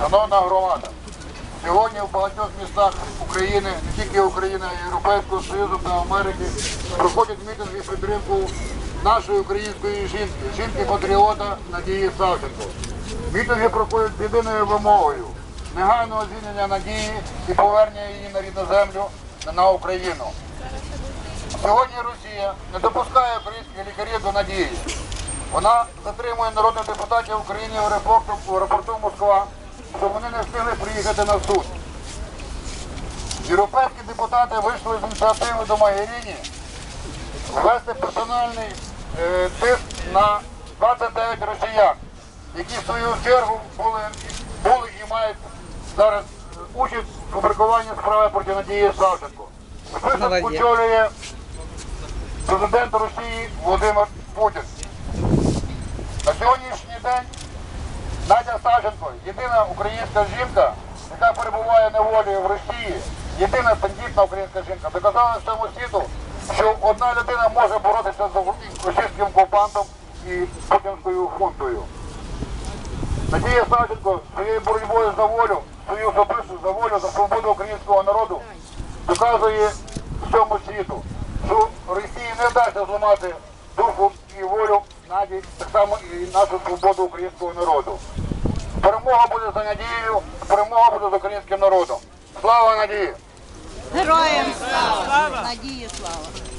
Шановна громада, сьогодні в багатьох містах України, не тільки України, а й Європейського Союзу та Америки проходять мітинги в підтримку нашої української жінки, жінки-патріота Надії Савченко. Мітинги проходять з єдиною вимогою негайного звільнення Надії і повернення її на рідну землю на Україну. Сьогодні Росія не допускає українських лікарів до надії. Вона затримує народних депутатів України в аеропорту, в аеропорту Москва, щоб вони не встигли приїхати на суд. Європейські депутати вийшли з ініціативи до Магеріні ввести персональний е, тиск на 29 росіян, які в свою чергу були, були і мають зараз е, участь в фабрикуванні справи проти Надії Савченко. Список очолює президент Росії Володимир Путін. Сьогоднішній день Надя Савченко єдина українська жінка, яка перебуває на волі в Росії, єдина тендітна українська жінка, доказала всьому світу, що одна людина може боротися з російським окупантом і путінською хунтою. Надія Савченко своєю боротьбою за волю, свою особисту за волю, за свободу українського народу доказує всьому світу, що Росії не вдасться зламати духу і так само і нашу свободу українського народу. Перемога буде за надією, перемога буде з українським народом. Слава надії! Героям слава! Надії слава!